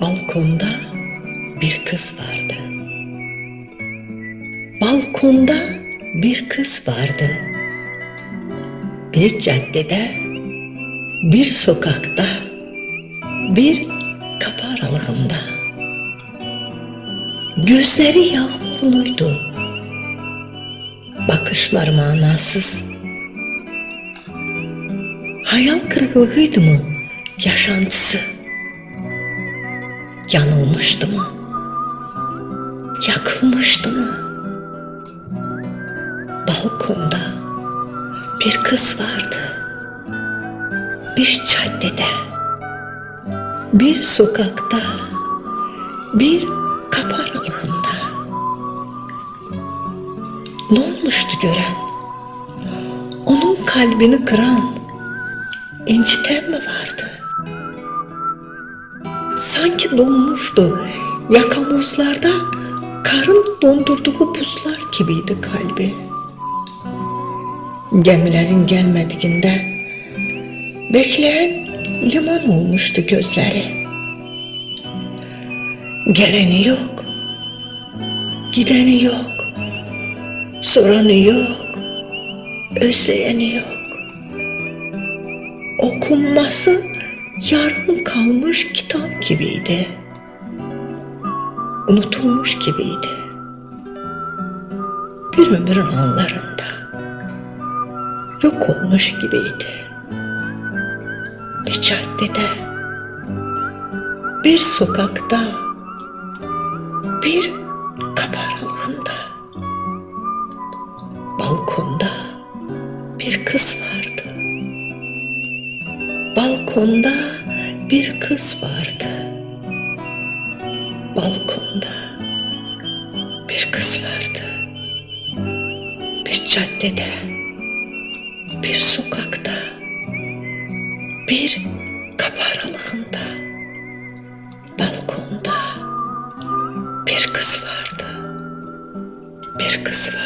Balkonda bir kız vardı. Balkonda bir kız vardı. Bir caddede, bir sokakta, bir kapı aralığında. Gözleri yağmurluydu. Bakışlar manasız. Hayal kırıklığıydı mı yaşantısı? Yanılmıştı mı? Yakılmıştı mı? Balkonda bir kız vardı. Bir caddede, bir sokakta, bir kapı aralığında. Ne olmuştu gören? Onun kalbini kıran, inciten mi vardı? Sanki donmuştu. Yakamozlarda karın dondurduğu buzlar gibiydi kalbi. Gemilerin gelmediğinde bekleyen liman olmuştu gözleri. Geleni yok, gideni yok, soranı yok, özleyeni yok. Okunması yarım kalmış kitap gibiydi. Unutulmuş gibiydi. Bir ömrün anlarında yok olmuş gibiydi. Bir caddede, bir sokakta, bir kapı aralığında, balkonda bir kız vardı. Balkonda bir kız vardı. Balkonda bir kız vardı. Bir caddede, bir sokakta, bir kapı aralığında, balkonda bir kız vardı. Bir kız vardı.